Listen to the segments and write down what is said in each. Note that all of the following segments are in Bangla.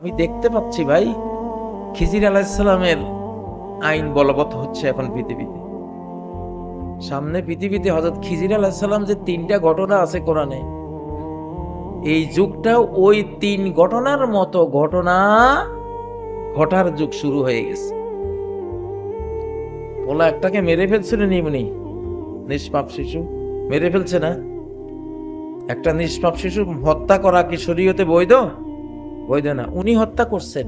আমি দেখতে পাচ্ছি ভাই, খিজির আলাহিসাল্লামের আইন বলবৎ হচ্ছে এখন পৃথিবীতে। সামনে পৃথিবীতে হজরত খিজির আলাহিসাল্লাম যে তিনটা ঘটনা আছে কোরআনে, এই যুগটা ওই তিন ঘটনার মতো ঘটনা ঘটার যুগ শুরু হয়ে গেছে। ওলা একটাকে মেরে ফেলছিলেন এমনি নিষ্পাপ শিশু। মেরে ফেলছে না। একটা নিষ্পাপ শিশু হত্যা করা কি শরীয়তে বৈধ? বৈধ না উনি হত্যা করছেন।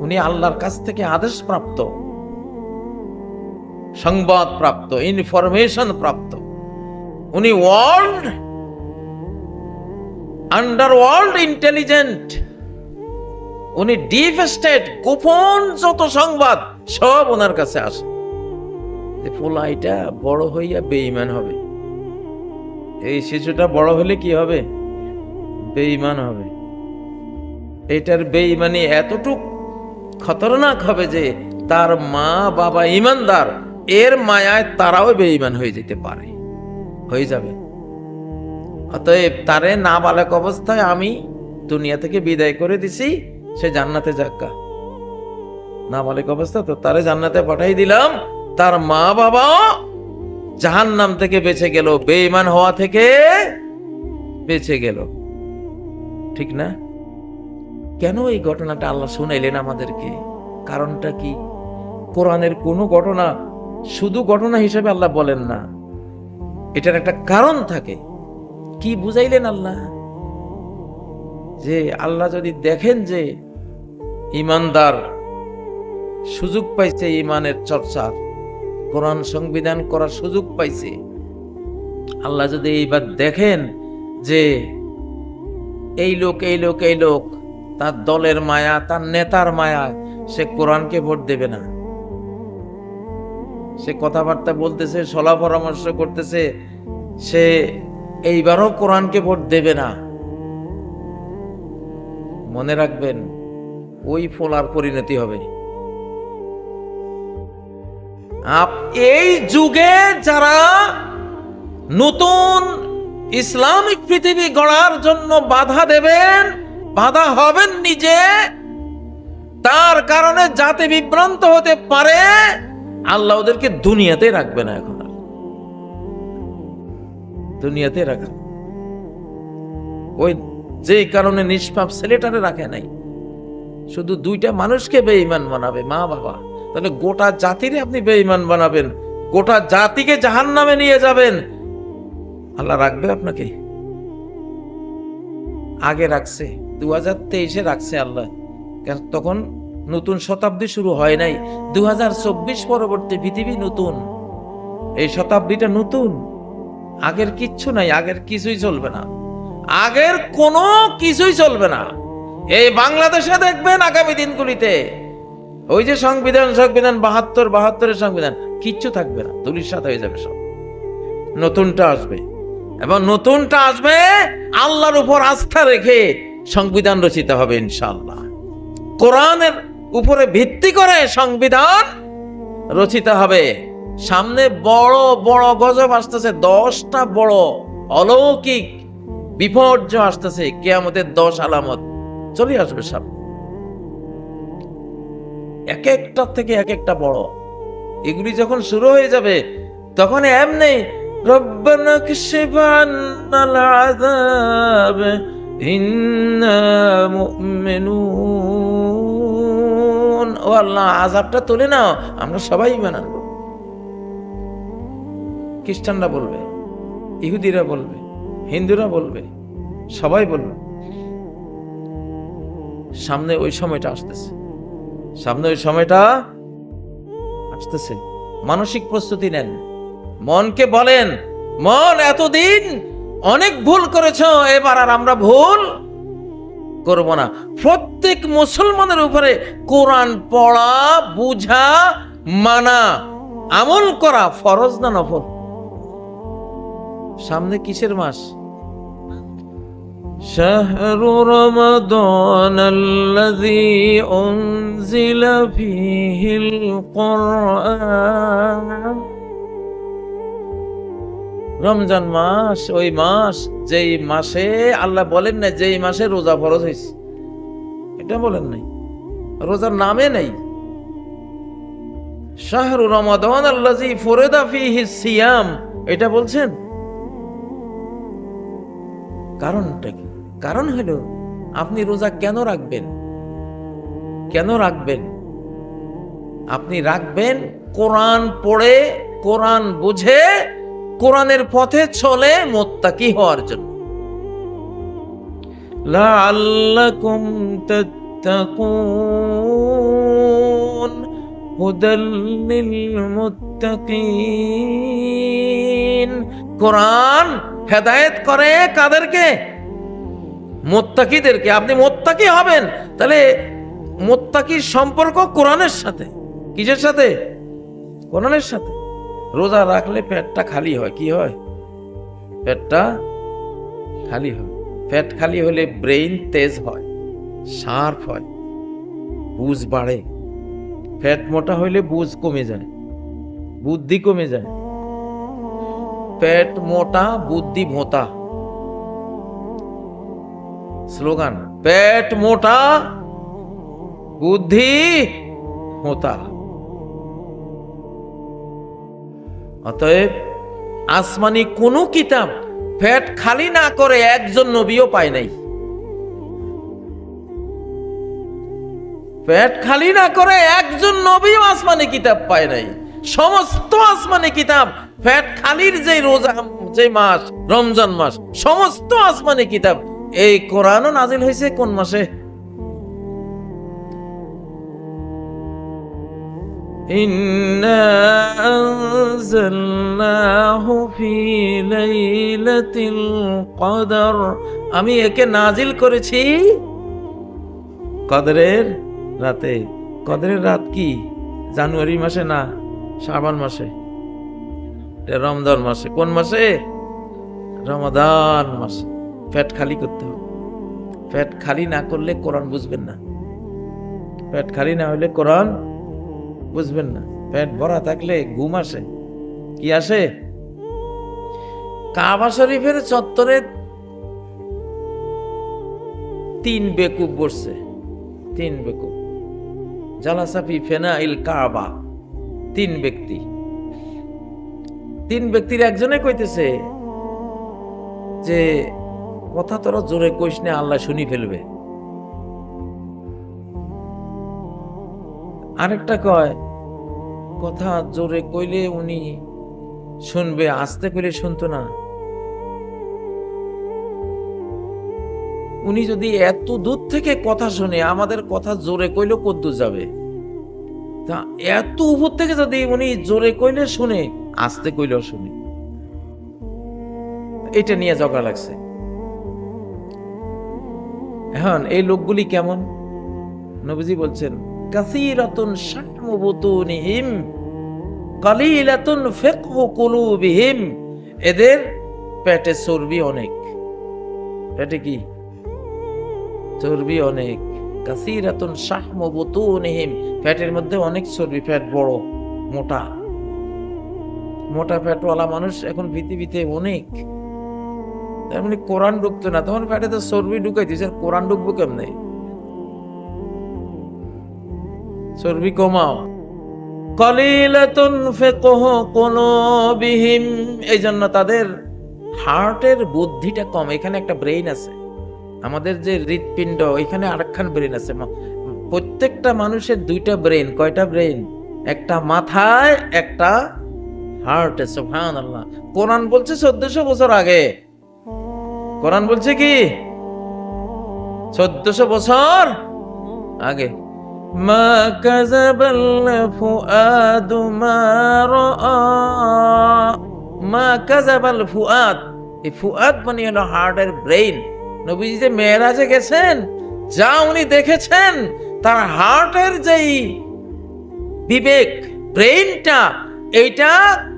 উনি আল্লাহর কাছ থেকে আদেশ প্রাপ্ত। সংবাদ প্রাপ্ত, ইনফরমেশন প্রাপ্ত। উনি ওয়ার্ল্ড আন্ডার ওয়ার্ল্ড ইন্টেলিজেন্ট। উনি ডিপ স্টেট গোপন যত সংবাদ, সব ওনার কাছে আসে। যে পোলাইটা বড় হইয়া বেঈমান হবে। এই শিশুটা বড় হলে কি হবে? বেঈমান হবে। এটার বেঈমানি এতটুক খতরনাক হবে যে তার মা বাবা ইমানদার, এর মায়ায় তারাও বেঈমান হয়ে যেতে পারে। হয়ে যাবে। অতএব তারে না বালক অবস্থায় আমি দুনিয়া থেকে বিদায় করে দিছি, সে জান্নাতে যাক্কা না বালক অবস্থা তো তারে জান্নাতে পাঠাই দিলাম, তার মা বাবা জাহান নাম থেকে বেঁচে গেল, বেঈমান হওয়া থেকে বেঁচে গেল। ঠিক না? কেন এই ঘটনাটা আল্লাহ শুনাইলেন আমাদেরকে? কারণটা কি? কোরআনের কোনো ঘটনা, শুধু ঘটনা হিসেবে আল্লাহ বলেন না। এটার একটা কারণ থাকে। কি বুঝাইলেন আল্লাহ? যে আল্লাহ যদি দেখেন যে ইমানদার সুযোগ পাইছে ইমানের চর্চার, কোরআন সংবিধান করার সুযোগ পাইছে, আল্লাহ যদি এইবার দেখেন যে এই লোক এই লোক এই লোক, তার দলের মায়া, তার নেতার মায়া, সে কোরআনকে ভোট দেবে না। সে কথাবার্তা বলতেছে, সলা পরামর্শ করতেছে, সে এইবারও কোরআনকে ভোট দেবে না। মনে রাখবেন, ওই ফোলার পরিণতি হবে। আপ, এই যুগে যারা নতুন ইসলামিক পৃথিবী গড়ার জন্য বাধা দেবেন, বাধা হবেন নিজে। তার কারণে যাতে বিভ্রান্ত হতে পারে। আল্লাহ ওদেরকে দুনিয়াতে রাখবে না এখন আর। দুনিয়াতে রাখা। ওই যে কারণে নিষ্পাপ ছেলেটারে রাখে নাই। শুধু দুইটা মানুষকে বেঈমান বানাবে, মা বাবা। তাহলে গোটা জাতিরে আপনি বেঈমান বানাবেন। গোটা জাতিকে জাহান নামে নিয়ে যাবেন। আল্লাহ রাখবে আপনাকে? আগে রাখছে দু হাজার তেইশে রাখছে আল্লাহ। তখন নতুন শতাব্দী শুরু হয় নাই। দু হাজার চব্বিশ পরবর্তী পৃথিবী নতুন। এই শতাব্দীটা নতুন। আগের কিচ্ছু নাই, আগের কিছুই চলবে না। আগের কোনো কিছুই চলবে না। এই বাংলাদেশে দেখবেন আগামী দিনগুলিতে ওই যে সংবিধান সংবিধান বাহাত্তর, বাহাত্তরের সংবিধান, কিচ্ছু থাকবে না দুলির সাথে হয়ে যাবে সব। নতুনটা আসবে। এবং নতুনটা আসবে, আল্লাহর উপর আস্থা রেখে সংবিধান রচিত হবে ইনশাল্লাহ কোরআনের উপরে ভিত্তি করে সংবিধান রচিত হবে। সামনে বড় বড় গজব আসতেছে, দশটা বড় অলৌকিক বিপর্যয় আসতেছে, কেয়ামতের দশ আলামত চলে আসবে সামনে। এক একটা থেকে এক একটা বড়। এগুলি যখন শুরু হয়ে যাবে, তখন এমনি রব্বানা كشف عنا العذاب إنا مؤمنون ও আল্লাহ আযাবটা তুলে নাও আমরা সবাই ইমান আনবো খ্রিস্টানরা বলবে ইহুদিরা বলবে হিন্দুরা বলবে সবাই বলবে সামনে ওই সময়টা আসতেছে সামনে ওই সময়টা আসতেছে মানসিক প্রস্তুতি নেন মনকে বলেন মন এতদিন অনেক ভুল করেছ এবার আর আমরা ভুল করব না প্রত্যেক মুসলমানের উপরে কোরআন পড়া বুঝা মানা আমল করা ফরজ না নফল সামনে কিসের মাস شهر رمضان الذي أنزل فيه القرآن রমজান মাস, ওই মাস, যেই মাসে আল্লাহ বলেন না যেই মাসে রোজা ফরজ হয়েছে এটা বলেন নাই। রোজার নামে নেই। শাহরু রমাদান আল্লাজি ফরেদা ফিহি সিয়াম। এটা বলছেন? কারণটা কি? কারণ হলো, আপনি রোজা কেন রাখবেন? কেন রাখবেন? আপনি রাখবেন কোরআন পড়ে, কোরআন বুঝে কোরআনের পথে চলে মোত্তাকি হওয়ার জন্য। লাআল্লাকুম তাত্তাকুন, হুদাল লিল মুত্তাকিন কোরআন হেদায়েত করে কাদেরকে? মোত্তাকিদেরকে। আপনি মোত্তাকি হবেন, তাহলে মোত্তাকির সম্পর্ক কোরআনের সাথে। কিসের সাথে? কোরআনের সাথে। রোজা রাখলে পেটটা খালি হয়, কি হয়? পেটটা খালি হয়। পেট খালি হলে ব্রেইন তেজ হয়, শার্প হয়, বুঝ বাড়ে। ফ্যাট মোটা হইলে বুঝ কমে যায়, বুদ্ধি কমে যায়। পেট মোটা, বুদ্ধি ভোতা স্লোগান, পেট মোটা, বুদ্ধি হোতা অতএব আসমানি কোন কিতাব পেট খালি না করে একজন নবীও পায় নাই। পেট খালি না করে একজন নবীও আসমানি কিতাব পায় নাই। সমস্ত আসমানি কিতাব পেট খালির যে রোজা যে মাস, রমজান মাস, সমস্ত আসমানি কিতাব, এই কোরআনও নাজিল হয়েছে কোন মাসে? إنا أنزلناه في ليلة القدر আমি একে নাজিল করেছি কদরের রাতে কদরের রাত কি জানুয়ারি মাসে না শ্রাবণ মাসে এটা রমজান মাসে কোন মাসে রমাদান মাসে পেট খালি করতে হবে পেট খালি না করলে কোরআন বুঝবেন না পেট খালি না হলে কোরআন বুঝবেন না। পেট ভরা থাকলে ঘুম আসে। কি আসে? কাবা শরীফের চত্বরে তিন বেকুব বসছে। তিন বেকুব। জালাসাফি ফেনা ইল কাবা। তিন ব্যক্তি। তিন ব্যক্তির একজনে কইতেছে যে, কথা তোরা জোরে কইস না, আল্লাহ শুনি ফেলবে। আরেকটা কয় কথা জোরে কইলে উনি শুনবে, আস্তে কইলে শুনতো না। উনি যদি এত দূর থেকে কথা শুনে আমাদের কথা জোরে কইলে কদ্দূর যাবে। তা এত উপর থেকে যদি উনি জোরে কইলে শুনে, আস্তে কইলেও শুনে। এটা নিয়ে ঝগড়া লাগছে। এখন এই লোকগুলি কেমন? নবীজি বলছেন কাসীরাতুন শাহমু বুতুনিহিম কালিলাতুন ফিকহু কুলুবিহিম এদের পেটে চর্বি অনেক। পেটে কি? চর্বি অনেক। কাসীরাতুন শাহমু বুতুনিহিম পেটের মধ্যে অনেক চর্বি, পেট বড়, মোটা। মোটা পেটওয়ালা মানুষ এখন পৃথিবীতে অনেক। তার মানে কোরআন ঢুকতো না, তখন পেটে তো চর্বি ঢুকাই দিয়েছে কোরআন ঢুকবো কেমনে? চর্বি কমাও। কলিলাতুন ফিকহু কুলুবিহিম। এই জন্য তাদের হার্টের বুদ্ধিটা কম। এখানে একটা ব্রেইন আছে। আমাদের যে হৃৎপিণ্ড, এখানে আরেকখান ব্রেন আছে। প্রত্যেকটা মানুষের দুইটা ব্রেন কয়টা ব্রেন একটা মাথায়, একটা হার্টে সুবহান আল্লাহ কোরআন বলছে চোদ্দশো বছর আগে। কোরআন বলছে কি? চোদ্দশো বছর আগে। ما كذب الفؤاد ما رأى ما كذب الفؤاد এই ফুয়াদ মানে হলো হার্টের ব্রেইন নবীজি যে মেয়েরাজে গেছেন যা উনি দেখেছেন তার হার্টের যেই বিবেক ব্রেইনটা এইটা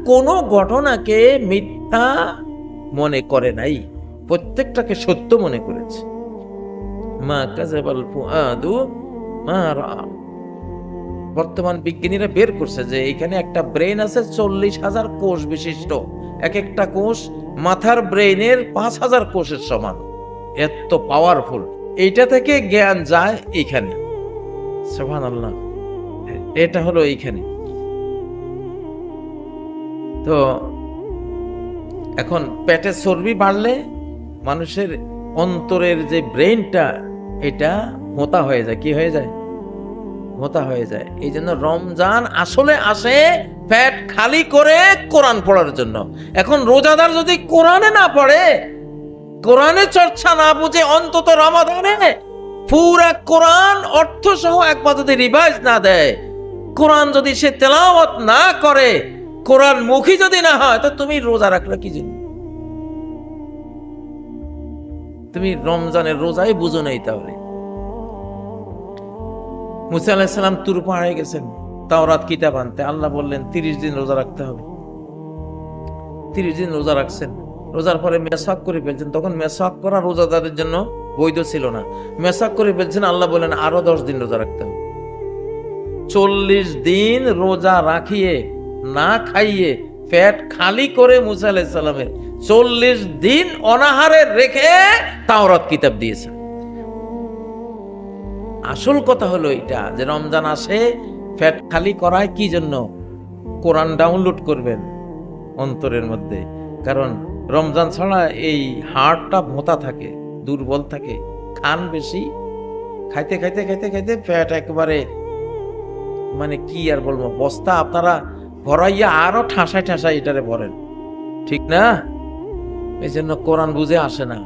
কোনো ঘটনাকে মিথ্যা মনে করে নাই প্রত্যেকটাকে সত্য মনে করেছে মা কাজাবাল ফুআদু মা রা বর্তমান বিজ্ঞানীরা বের করছে যে এখানে একটা ব্রেন আছে চল্লিশ হাজার কোষ বিশিষ্ট। এক একটা কোষ মাথার ব্রেইনের পাঁচ হাজার কোষের সমান। এত পাওয়ারফুল এইটা থেকে জ্ঞান যায় এখানে এটা হলো এইখানে। তো এখন পেটে চর্বি বাড়লে মানুষের অন্তরের যে ব্রেনটা এটা মোতা হয়ে যায়, কি হয়ে যায়? মোতা হয়ে যায়। এই জন্য রমজান আসলে আসে ফ্যাট খালি করে কোরআন পড়ার জন্য। এখন রোজাদার যদি কোরআনে না পড়ে, কোরআনে চর্চা না বুঝে অন্তত রমাদানে পুরা কোরআন অর্থ সহ একবার যদি রিভাইজ না দেয়, কোরআন যদি সে তেলাওয়াত না করে, কোরআন মুখী যদি না হয়, তো তুমি রোজা রাখলে কি জন্য? তুমি রমজানের রোজাই বুঝো নেই তাহলে। মুসা আলাহিসাল্লাম তুর পাহাড়ে গেছেন। তাওরাত কিতাব আনতে। আল্লাহ বললেন, তিরিশ দিন রোজা রাখতে হবে। তিরিশ দিন রোজা রাখছেন। রোজার পরে মেসাক করে ফেলছেন। তখন মেসাক করা রোজাদারের জন্য বৈধ ছিল না। মেসাক করে ফেলছেন, আল্লাহ বললেন, আরও দশ দিন রোজা রাখতে হবে। চল্লিশ দিন রোজা রাখিয়ে, না খাইয়ে, পেট খালি করে মুসা আলাহিসাল্লামের চল্লিশ দিন অনাহারে রেখে তাওরাত কিতাব দিয়েছেন। আসল কথা হলো এটা যে রমজান আসে, ফ্যাট খালি করায় কি জন্য? কোরআন ডাউনলোড করবেন অন্তরের মধ্যে। কারণ রমজান ছাড়া এই হাড়টা ভোঁতা থাকে, দুর্বল থাকে, খান বেশি। খাইতে খাইতে খাইতে খাইতে ফ্যাট একেবারে মানে কি আর বলব, বস্তা আপনারা ভরাইয়া আরও ঠাসায় ঠাসায় এটারে ভরেন। ঠিক না? এই জন্য কোরআন বুঝে আসে না।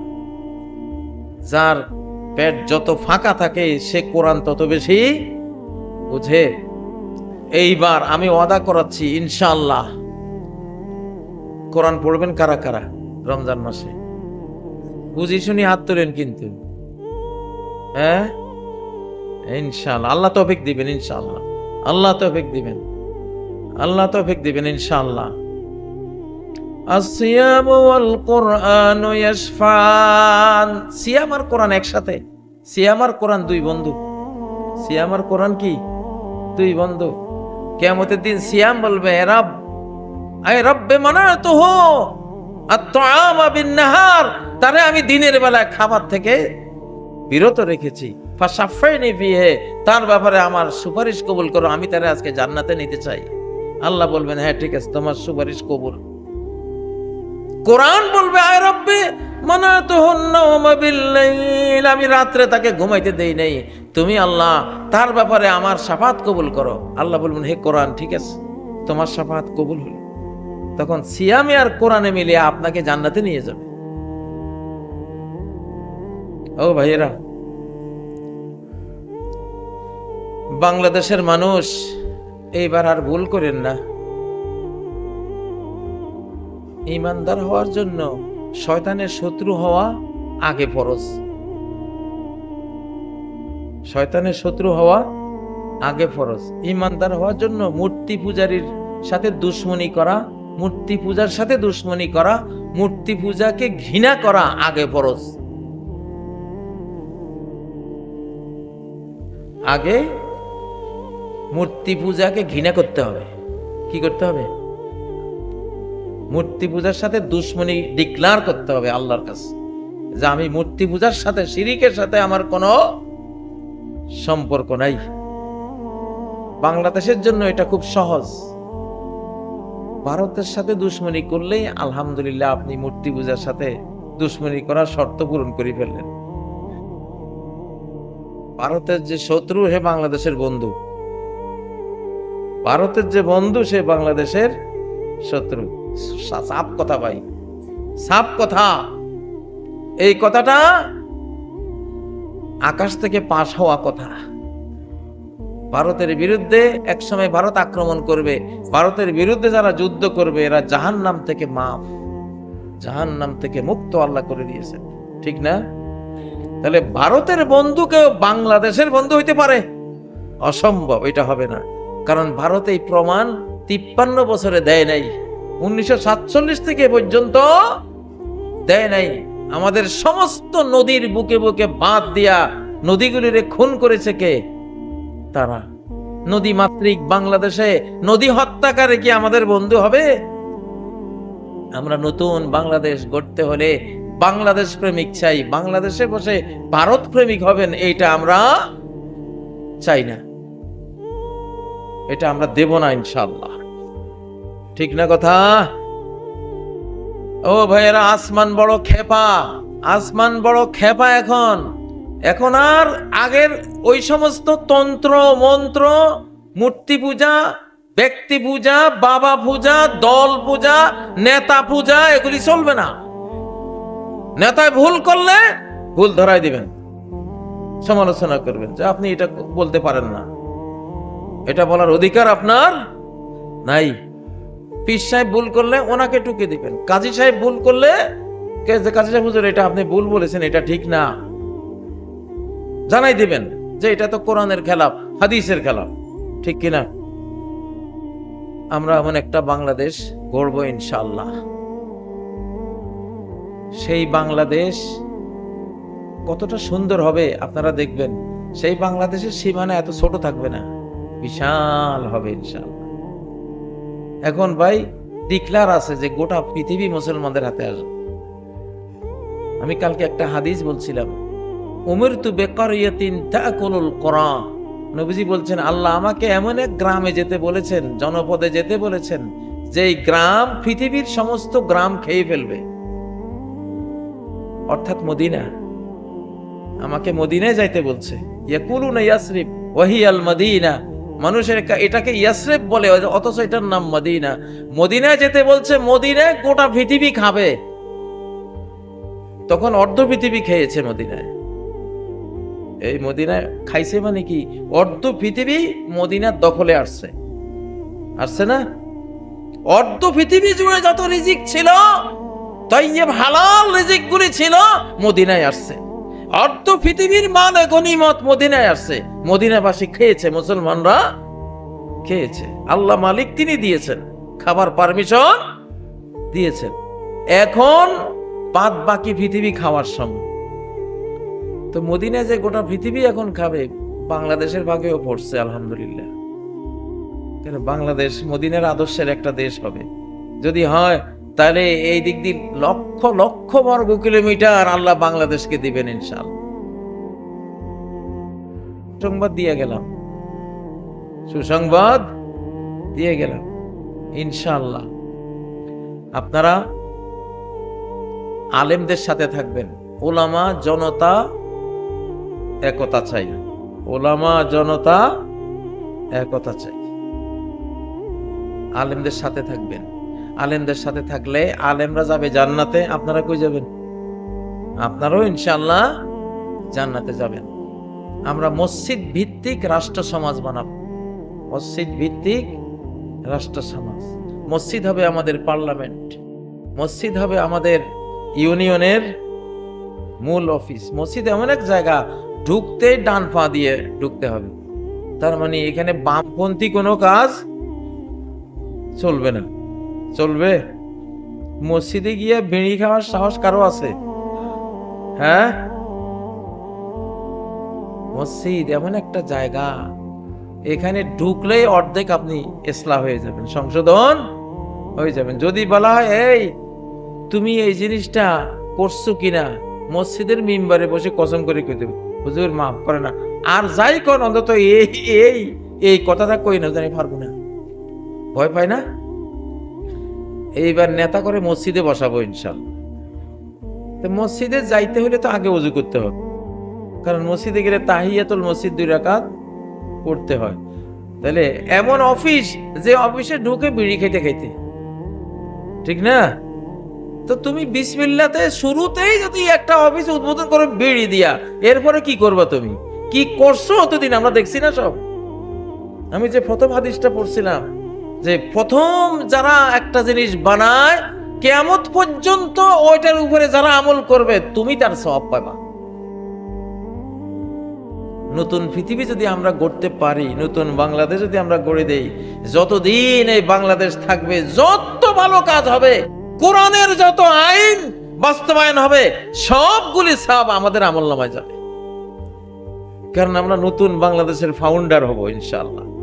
যার পেট যত ফাঁকা থাকে, সে কোরআন তত বেশি বুঝে। এইবার আমি ওয়াদা করাচ্ছি ইনশাল্লাহ কোরআন পড়বেন কারা কারা রমজান মাসে? বুঝি শুনি হাত তোলেন কিন্তু। হ্যাঁ? ইনশাআল্লাহ। আল্লাহ তৌফিক দিবেন ইনশাল্লাহ আল্লাহ তৌফিক দিবেন। আল্লাহ তৌফিক দিবেন ইনশাআল্লাহ। আসিয়াম ওয়াল কোরআন ইয়াশফান সিয়াম আর কোরআন একসাথে। সিয়াম আর কোরআন দুই বন্ধু। সিয়াম আর কোরআন কি? দুই বন্ধু। কিয়ামতের দিন সিয়াম বলবে রব, আয় রব্বে মানা তো হো নাহার তারে আমি দিনের বেলায় খাবার থেকে বিরত রেখেছি। তার ব্যাপারে আমার সুপারিশ কবুল করো, আমি তারে আজকে জান্নাতে নিতে চাই। আল্লাহ বলবেন হ্যাঁ ঠিক আছে, তোমার সুপারিশ কবুল। কোরআন বলবে, আয় রব্বে আমি রাত্রে তাকে ঘুমাইতে দেই নাই। তুমি আল্লাহ, তার ব্যাপারে আমার সাফাত কবুল করো। আল্লাহ বলবেন, হে কোরআন, ঠিক আছে, তোমার সাফাত কবুল হলো। তখন সিয়ামে আর কোরআনে মিলিয়ে আপনাকে জান্নাতে নিয়ে যাবে। ও ভাইয়েরা, বাংলাদেশের মানুষ এইবার আর ভুল করেন না। ইমানদার হওয়ার জন্য শয়তানের শত্রু হওয়া আগে ফরজ। শয়তানের শত্রু হওয়া আগে ফরজ। ইমানদার হওয়ার জন্য মূর্তি পূজারীর সাথে দুশ্মনী করা, মূর্তি পূজার সাথে দুশ্মনী করা, মূর্তি পূজাকে ঘৃণা করা আগে ফরজ। আগে মূর্তি পূজাকে ঘৃণা করতে হবে। কি করতে হবে? মূর্তি পূজার সাথে দুশ্মনী ডিক্লার করতে হবে আল্লাহর কাছে যে আমি মূর্তি পূজার সাথে, শিরিকের সাথে আমার কোনো সম্পর্ক নাই। বাংলাদেশের জন্য এটা খুব সহজ। ভারতের সাথে দুশ্মনী করলেই আলহামদুলিল্লাহ আপনি মূর্তি পূজার সাথে দুশ্মনী করার শর্ত পূরণ করে ফেললেন। ভারতের যে শত্রু, সে বাংলাদেশের বন্ধু। ভারতের যে বন্ধু, সে বাংলাদেশের শত্রু। সাপ কথা ভাই। সাপ কথা। এই কথাটা আকাশ থেকে পাশ হওয়া কথা। ভারতের বিরুদ্ধে একসময় ভারত আক্রমণ করবে। ভারতের বিরুদ্ধে যারা যুদ্ধ করবে, এরা জাহান নাম থেকে মাফ। জাহান নাম থেকে মুক্ত আল্লাহ করে দিয়েছে ঠিক না? তাহলে ভারতের বন্ধুকেও বাংলাদেশের বন্ধু হইতে পারে? অসম্ভব, এটা হবে না। কারণ ভারত এই প্রমাণ তিপ্পান্ন বছরে দেয় নাই। উনিশশো সাতচল্লিশ থেকে পর্যন্ত দেয় নাই। আমাদের সমস্ত নদীর বুকে বুকে বাঁধ দিয়া নদীগুলিরে খুন করেছে কে? তারা। নদী মাতৃক বাংলাদেশে নদী হত্যাকারে কি আমাদের বন্ধু হবে? আমরা নতুন বাংলাদেশ গড়তে হলে বাংলাদেশ প্রেমিক চাই। বাংলাদেশে বসে ভারত প্রেমিক হবেন, এইটা আমরা চাই না। এটা আমরা দেব না ইনশাল্লাহ ঠিক না কথা? ও ভাইয়েরা, আসমান বড় খেপা। আসমান বড় খেপা এখন। এখন আর আগের ওই সমস্ত তন্ত্র, মন্ত্র, মূর্তি পূজা, ব্যক্তি পূজা, বাবা পূজা, দল পূজা, নেতা পূজা, এগুলি চলবে না। নেতায় ভুল করলে ভুল ধরাই দিবেন। সমালোচনা করবেন যে আপনি এটা বলতে পারেন না। এটা বলার অধিকার আপনার নাই। পীর সাহেব ভুল করলে ওনাকে টুকে দিবেন। কাজী সাহেব ভুল করলে কাজী সাহেব হুজুর, এটা আপনি ভুল বলেছেন, এটা ঠিক না। জানাই দিবেন যে এটা তো কোরআনের খেলাফ, হাদিসের খেলাফ। ঠিক কিনা? আমরা এমন একটা বাংলাদেশ গড়ব ইনশাল্লাহ সেই বাংলাদেশ কতটা সুন্দর হবে আপনারা দেখবেন। সেই বাংলাদেশের সীমানা এত ছোট থাকবে না। বিশাল হবে ইনশাল্লাহ এখন ভাই ডিক্লার আছে যে গোটা পৃথিবী মুসলমানদের হাতে আসবে আমি কালকে একটা হাদিস বলছিলাম উমর তু বেকার ইয়াতিন তাকুলুল কোরআন। নবীজি বলছেন, আল্লাহ আমাকে এমন এক গ্রামে যেতে বলেছেন, জনপদে যেতে বলেছেন যে গ্রাম পৃথিবীর সমস্ত গ্রাম খেয়ে ফেলবে। অর্থাৎ মদিনা, আমাকে মদিনায় যাইতে বলছে। ইয়াকুলুনা ইয়াসরিব ওয়াহি আল মদিনা মানুষের এটাকে ইয়াসরিব বলে, অথচ এটার নাম মদিনা। মদিনায় যেতে বলছে, মদিনায় গোটা পৃথিবী খাবে। তখন অর্ধ পৃথিবী খেয়েছে মদিনায়। এই মদিনায় খাইছে মানে কি? অর্ধ পৃথিবী মদিনার দখলে আসছে। আসছে না? অর্ধ পৃথিবী জুড়ে যত রিজিক ছিল তৈব হালাল রিজিক গুলি ছিল, মদিনায় আসছে। অর্ধ পৃথিবীর মানে গনিমত মদিনায় আসছে। মদিনাবাসী খেয়েছে, মুসলমানরা খেয়েছে। আল্লাহ মালিক তিনি দিয়েছেন। খাবার পারমিশন দিয়েছেন। এখন বাদ বাকি পৃথিবী খাওয়ার সময়। তো মদিনায় যে গোটা পৃথিবী এখন খাবে, বাংলাদেশের ভাগেও পড়ছে, আলহামদুলিল্লাহ। বাংলাদেশ মদিনার আদর্শের একটা দেশ হবে। যদি হয় তাহলে এই দিক দিয়ে লক্ষ লক্ষ বর্গ কিলোমিটার আল্লাহ বাংলাদেশকে দিবেন ইনশাল। সংবাদ দিয়ে গেলাম। সুসংবাদ দিয়ে গেলাম ইনশাল্লাহ আপনারা আলেমদের সাথে থাকবেন। ওলামা, জনতা একতা চাই। ওলামা, জনতা একতা চাই। আলেমদের সাথে থাকবেন। আলেমদের সাথে থাকলে আলেমরা যাবে জান্নাতে, আপনারা কই যাবেন? আপনারাও ইনশাল্লাহ জান্নাতে যাবেন। আমরা মসজিদ ভিত্তিক রাষ্ট্র সমাজ বানাব। মসজিদ ভিত্তিক রাষ্ট্র সমাজ। মসজিদ হবে আমাদের পার্লামেন্ট। মসজিদ হবে আমাদের ইউনিয়নের মূল অফিস। মসজিদ এমন এক জায়গা, ঢুকতে ডান পা দিয়ে ঢুকতে হবে। তার মানে এখানে বামপন্থী কোনো কাজ চলবে না। চলবে? মসজিদে গিয়ে বিড়ি খাওয়ার সাহস কারও আছে? হ্যাঁ? মসজিদ এমন একটা জায়গা, এখানে ঢুকলেই অর্ধেক আপনি এসলা হয়ে যাবেন, সংশোধন হয়ে যাবেন। যদি বলা হয়, এই, তুমি এই জিনিসটা করছ কিনা? মসজিদের মিম্বারে বসে কসম করে কই দেবে? হুজুর, মাফ করে না। আর যাই কর অন্তত এই এই এই কথাটা কই না জানি, পারব না। ভয় পায় না? এইবার নেতা করে মসজিদে বসাবো ইনশাল্লাহ তো মসজিদে যাইতে হলে তো আগে উজু করতে হবে। কারণ মসজিদে গেলে তাহিয়াতুল মসজিদ দুই রাকাত পড়তে হয়। তাহলে এমন অফিস যে অফিসে ঢুকে বিড়ি খেতে খাইতে। ঠিক না? তো তুমি বিসমিল্লাতে শুরুতেই যদি একটা অফিস উদ্বোধন করে বিড়ি দিয়া, এরপরে কি করবা তুমি? কি করছ অতদিন? আমরা দেখছি না সব। আমি যে প্রথম হাদিসটা পড়ছিলাম যে প্রথম যারা একটা জিনিস বানায় কেমত পর্যন্ত ওইটার উপরে যারা আমল করবে, তুমি তার সব পাবা। নতুন পৃথিবী যদি আমরা গড়তে পারি, নতুন বাংলাদেশ যদি আমরা গড়ে দেই, যতদিন এই বাংলাদেশ থাকবে, যত ভালো কাজ হবে, কোরআনের যত আইন বাস্তবায়ন হবে, সবগুলি সব আমাদের আমল নামায় যাবে। কারণ আমরা নতুন বাংলাদেশের ফাউন্ডার হব, ইনশাআল্লাহ।